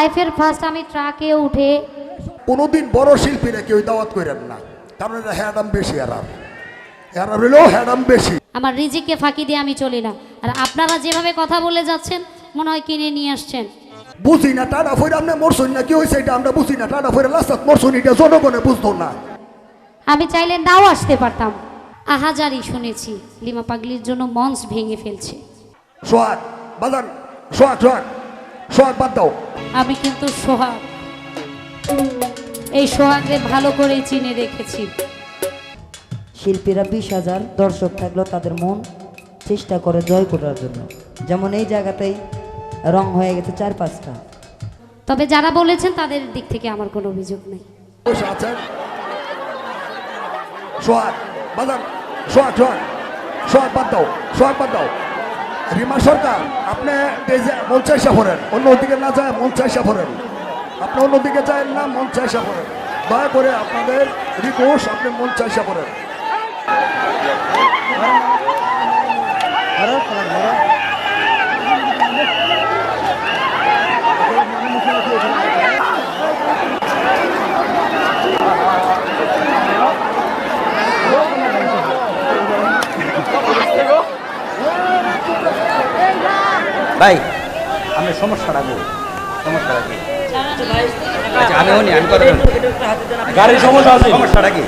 লাইফের ফার্স্ট আমি ট্রাকে উঠে কোনোদিন বড় শিল্পীরা কেউ দাওয়াত করেন না। কারণ এটা হ্যাডাম বেশি এরার এরার হলেও হ্যাডাম বেশি। আমার রিজিককে ফাঁকি দিয়ে আমি চলি না। আর আপনারা যেভাবে কথা বলে যাচ্ছেন মনে হয় কিনে নিয়ে আসছেন। বুঝি না টাটা ফইরে আপনি মরশুন না কি হয়েছে এটা? আমরা বুঝি না টাটা ফইরে লাস্টাত মরশুন এটা জনগণে বুঝতো না। আমি চাইলে নাও আসতে পারতাম। আহাজারি শুনেছি লিমা পাগলির জন্য মঞ্চ ভেঙে ফেলছে। সোহাগ বাজান সোহাগ সোহাগ। সোহাগ বাদ দাও। আমি কিন্তু সোহাগ। এই সোহাগকে ভালো করে চিনে রেখেছি। শিল্পীরা বিশ হাজার দর্শক থাকলেও তাদের মন চেষ্টা করে জয় করার জন্য। যেমন এই জায়গাতেই রং হয়ে গেছে চার পাঁচটা। তবে যারা বলেছেন তাদের দিক থেকে আমার কোনো অভিযোগ নেই। আছেন? সোহাগ বাজান সোহাগ সোহাগ। সোহাগ বাদ দাও সোহাগ বাদ দাও। রিমা সরকার আপনি ডেজে মন চাইসা পড়েন অন্যদিকে না যায় মন চাইসা পড়েন আপনি অন্যদিকে যায় না মন চাইসা পড়েন দয়া করে আপনাদের রিকোয়েস্ট আপনি মন চাইসা পড়েন ভাই আমি সমস্যাটা বল সমস্যাটা কি? আচ্ছা আমি শুনি আমি কথা। গাড়ির সমস্যা আছে? সমস্যাটা কি?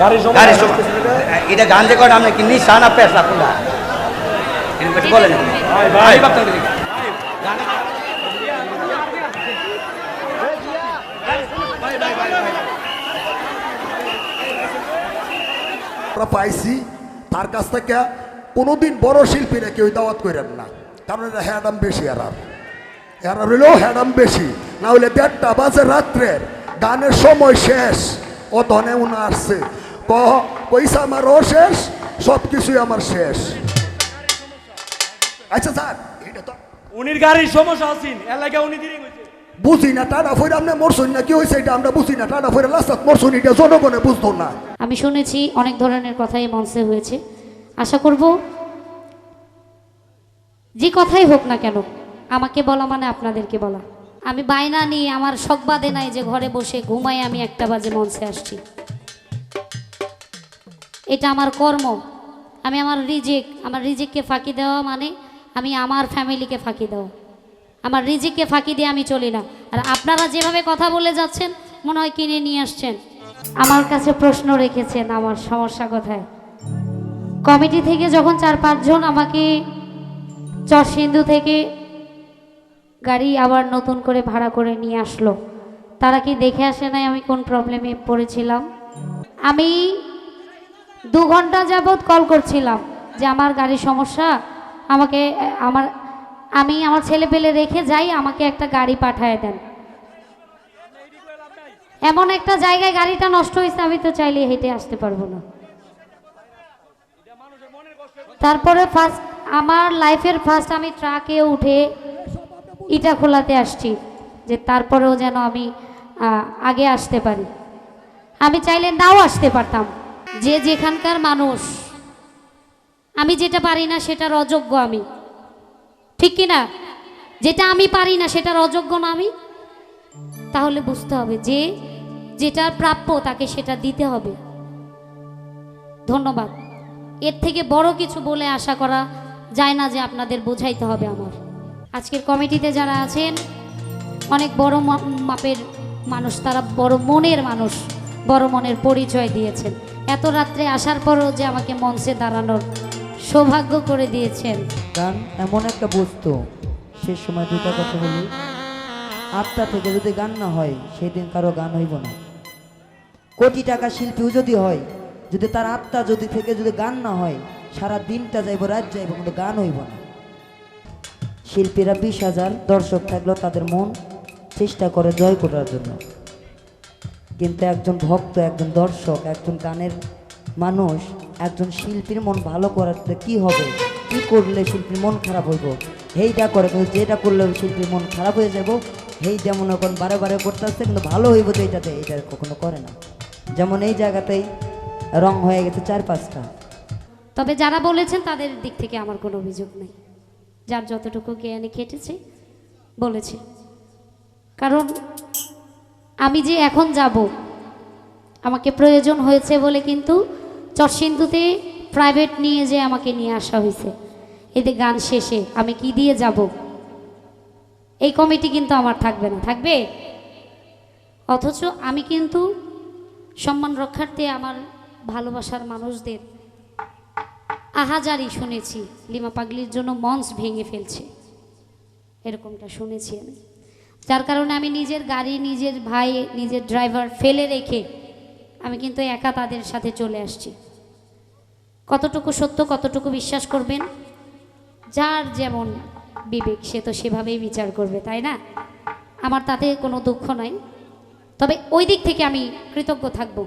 গাড়ির সমস্যা এটা গান যে কটা আপনি কি নিশা না পেশা কোনটা? বলেন ভাই? আমরা পাইছি তার কাছ থেকে কোনোদিন বড় শিল্পীরা কেউ দাওয়াত করেন না। কারণ এটা হ্যাডাম বেশি এরার এরার হলেও হ্যাডাম বেশি। না হলে দেড়টা বাজে রাত্রের গানের সময় শেষ। ও ধনে উনা আসছে। ক পয়সা আমারও শেষ সব কিছুই আমার শেষ। আচ্ছা স্যার এটা তো উনির গাড়ির সমস্যা আছেন এলাকা উনি দিনে বুঝি না টাটা আপনি না কি হয়েছে এটা? আমরা বুঝি না টাটা এটা জনগণে বুঝতো না। আমি শুনেছি অনেক ধরনের কথাই মঞ্চে হয়েছে। আশা করব যে কথাই হোক না কেন, আমাকে বলা মানে আপনাদেরকে বলা। আমি বায়না নিয়ে, আমার শখ বাদে নাই যে ঘরে বসে ঘুমাই আমি একটা বাজে মঞ্চে আসছি। এটা আমার কর্ম। আমি আমার রিজেক, আমার রিজেককে ফাঁকি দেওয়া মানে আমি আমার ফ্যামিলিকে ফাঁকি দেওয়া। আমার রিজিককে ফাঁকি দিয়ে আমি চলি না। আর আপনারা যেভাবে কথা বলে যাচ্ছেন, মনে হয় কিনে নিয়ে আসছেন। আমার কাছে প্রশ্ন রেখেছেন আমার সমস্যা কোথায়? কমিটি থেকে যখন চার পাঁচজন আমাকে চরসিন্ধু থেকে গাড়ি আবার নতুন করে ভাড়া করে নিয়ে আসলো। তারা কি দেখে আসে নাই আমি কোন প্রবলেমে পড়েছিলাম? আমি দু ঘণ্টা যাবৎ কল করছিলাম যে, আমার গাড়ির সমস্যা, আমাকে, আমার, আমি আমার ছেলে পেলে রেখে যাই, আমাকে একটা গাড়ি পাঠায় দেন। এমন একটা জায়গায় গাড়িটা নষ্ট হয়েছে, আমি তো চাইলে হেঁটে আসতে পারব না। তারপরে ফার্স্ট আমার লাইফের ফার্স্ট আমি ট্রাকে উঠে ইটা খোলাতে আসছি, যে তারপরেও যেন আমি আগে আসতে পারি। আমি চাইলে নাও আসতে পারতাম। যে যেখানকার মানুষ, আমি যেটা পারি না সেটার অযোগ্য আমি। ঠিক কি না? যেটা আমি পারি না সেটার অযোগ্য না আমি? তাহলে বুঝতে হবে যে যেটার প্রাপ্য তাকে সেটা দিতে হবে। ধন্যবাদ। এর থেকে বড় কিছু বলে আশা করা যায় না যে আপনাদের বোঝাইতে হবে আমার। আজকের কমিটিতে যারা আছেন, অনেক বড় মাপের মানুষ, তারা বড় মনের মানুষ, বড় মনের পরিচয় দিয়েছেন। এত রাত্রে আসার পরও যে আমাকে মঞ্চে দাঁড়ানোর সৌভাগ্য করে দিয়েছেন। গান এমন একটা বস্তু, সে সময় দুটা কথা বলি। আত্মা থেকে যদি গান না হয় সেই দিন কারও গান হইব না। কোটি টাকা শিল্পীও যদি হয়, যদি তার আত্মা যদি থেকে যদি গান না হয় সারা দিনটা যাইব, রাত যাইব কিন্তু গান হইব না। শিল্পীরা বিশ হাজার দর্শক থাকলেও তাদের মন চেষ্টা করে জয় করার জন্য। কিন্তু একজন ভক্ত, একজন দর্শক, একজন গানের মানুষ, একজন শিল্পীর মন ভালো করাতে কি হবে? কি করলে শিল্পীর মন খারাপ হইব? হেইটা করে কিন্তু যেটা করলে শিল্পীর মন খারাপ হয়ে যাব হেইটা মনে করেন বারে বারে করতে আসছে কিন্তু ভালো হইব তো এইটাতে, এইটা কখনো করে না। যেমন এই জায়গাতেই রং হয়ে গেছে চার পাঁচটা। তবে যারা বলেছেন তাদের দিক থেকে আমার কোনো অভিযোগ নেই। যার যতটুকু জ্ঞানে খেটেছে, বলেছে। কারণ আমি যে এখন যাব, আমাকে প্রয়োজন হয়েছে বলে কিন্তু চরসিন্ধুতে প্রাইভেট নিয়ে যে আমাকে নিয়ে আসা হয়েছে, এতে গান শেষে আমি কি দিয়ে যাব? এই কমিটি কিন্তু আমার থাকবে না। থাকবে? অথচ আমি কিন্তু সম্মান রক্ষার্থে আমার ভালোবাসার মানুষদের আহাজারি শুনেছি, লিমা পাগলির জন্য মঞ্চ ভেঙে ফেলছে। এরকমটা শুনেছি আমি। যার কারণে আমি নিজের গাড়ি, নিজের ভাই, নিজের ড্রাইভার ফেলে রেখে আমি কিন্তু একা তাদের সাথে চলে আসছি। কতটুকু সত্য, কতটুকু বিশ্বাস করবেন? যার যেমন বিবেক, সে তো সেভাবেই বিচার করবে, তাই না? আমার তাতে কোনো দুঃখ নাই। তবে ওই দিক থেকে আমি কৃতজ্ঞ থাকব।